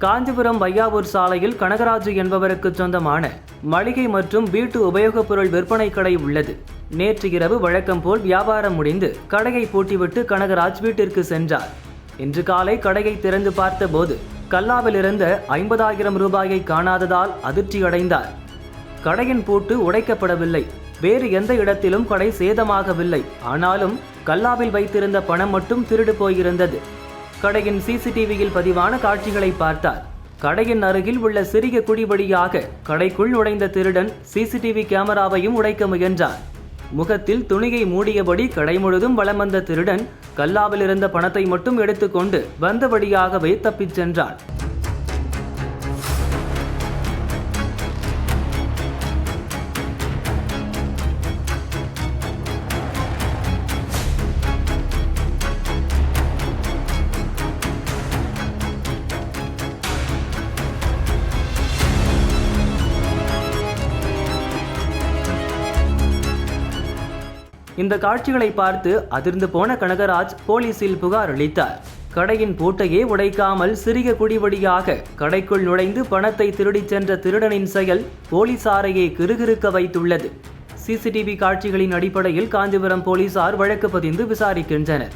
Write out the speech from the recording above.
காஞ்சிபுரம் வையாவூர் சாலையில் கனகராஜு என்பவருக்கு சொந்தமான மளிகை மற்றும் வீட்டு உபயோகப் பொருள் விற்பனை கடை உள்ளது. நேற்று இரவு வழக்கம் போல் வியாபாரம் முடிந்து கடையை பூட்டிவிட்டு கனகராஜ் வீட்டிற்கு சென்றார். இன்று காலை கடையை திறந்து பார்த்தபோது கல்லாவில் இருந்த ஐம்பதாயிரம் ரூபாயை காணாததால் அதிர்ச்சியடைந்தார். கடையின் பூட்டு உடைக்கப்படவில்லை. வேறு எந்த இடத்திலும் கடை சேதமாகவில்லை. ஆனாலும் கல்லாவில் வைத்திருந்த பணம் மட்டும் திருடு போயிருந்தது. கடையின் சிசிடிவியில் பதிவான காட்சிகளை பார்த்தார். கடையின் அருகில் உள்ள சிறிய குழி வழியாக கடைக்குள் நுழைந்த திருடன் சிசிடிவி கேமராவையும் உடைக்க முயன்றார் முகத்தில் துணியை மூடியபடி கடை முழுதும் வலம் வந்த திருடன் கல்லாவில் இருந்த பணத்தை மட்டும் எடுத்துக்கொண்டு வந்த வழியாகவே தப்பிச் சென்றான். இந்த காட்சிகளை பார்த்து அதிர்ந்து போன கனகராஜ் போலீசில் புகார் அளித்தார். கடையின் பூட்டையே உடைக்காமல் சிறிய குடிவடியாக கடைக்குள் நுழைந்து பணத்தை திருடிச் சென்ற திருடனின் செயல் போலீசாரையே கிறுகிறுக்க வைத்துள்ளது. சிசிடிவி காட்சிகளின் அடிப்படையில் காஞ்சிபுரம் போலீசார் வழக்கு பதிந்து விசாரிக்கின்றனர்.